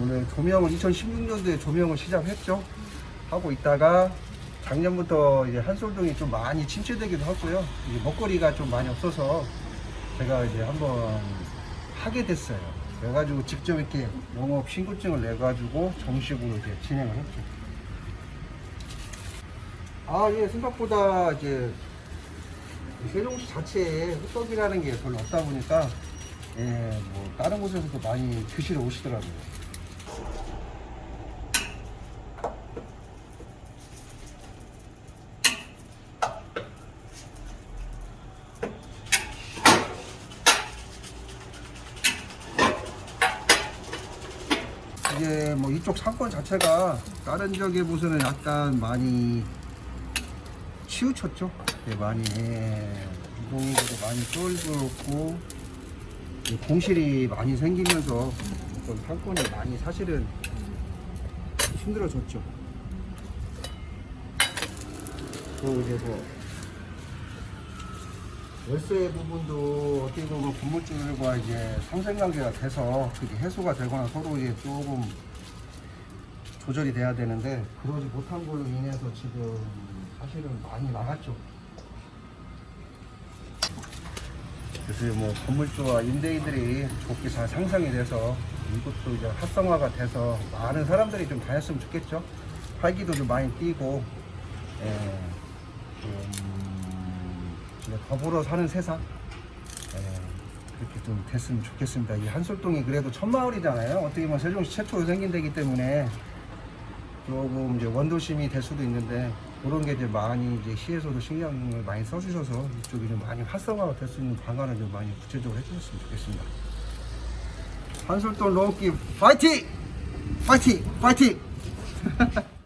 오늘 조명을 2016년도에 조명을 시작했죠. 하고 있다가 작년부터 이제 한솔동이 좀 많이 침체되기도 하고요. 이제 먹거리가 좀 많이 없어서 제가 이제 한번 하게 됐어요. 그래가지고 직접 이렇게 영업 신고증을 내가지고 정식으로 이제 진행을 했죠. 아, 예, 생각보다 이제 이 세종시 자체에 호떡이라는 게 별로 없다 보니까 예, 뭐 다른 곳에서도 많이 드시러 오시더라고요. 이게 뭐 이쪽 상권 자체가 다른 지역에 보서는 약간 많이 치우쳤죠. 예, 많이 예, 이동인구도 많이 이 공실이 많이 생기면서 상권이 많이 사실은 힘들어졌죠. 그리고 이제 뭐 월세 부분도 어떻게 보면 건물주들과 이제 상생관계가 돼서 그게 해소가 되거나 서로 이제 조금 조절이 돼야 되는데 그러지 못한 걸로 인해서 지금 사실은 많이 나갔죠. 그래서 뭐 건물주와 임대인들이 좋게 잘 상상이 돼서 이것도 이제 활성화가 돼서 많은 사람들이 좀 다녔으면 좋겠죠. 활기도 좀 많이 뛰고, 예, 좀 더불어 사는 세상, 예, 그렇게 좀 됐으면 좋겠습니다. 이 한솔동이 그래도 첫마을이잖아요. 어떻게 보면 세종시 최초로 생긴 데기 때문에 조금 이제 원도심이 될 수도 있는데 그런 게 이제 많이 이제 시에서도 신경을 많이 써주셔서 이쪽이 좀 많이 활성화가 될 수 있는 방안을 좀 많이 구체적으로 해주셨으면 좋겠습니다. 한솔동 롱기 파이팅! 파이팅! 파이팅!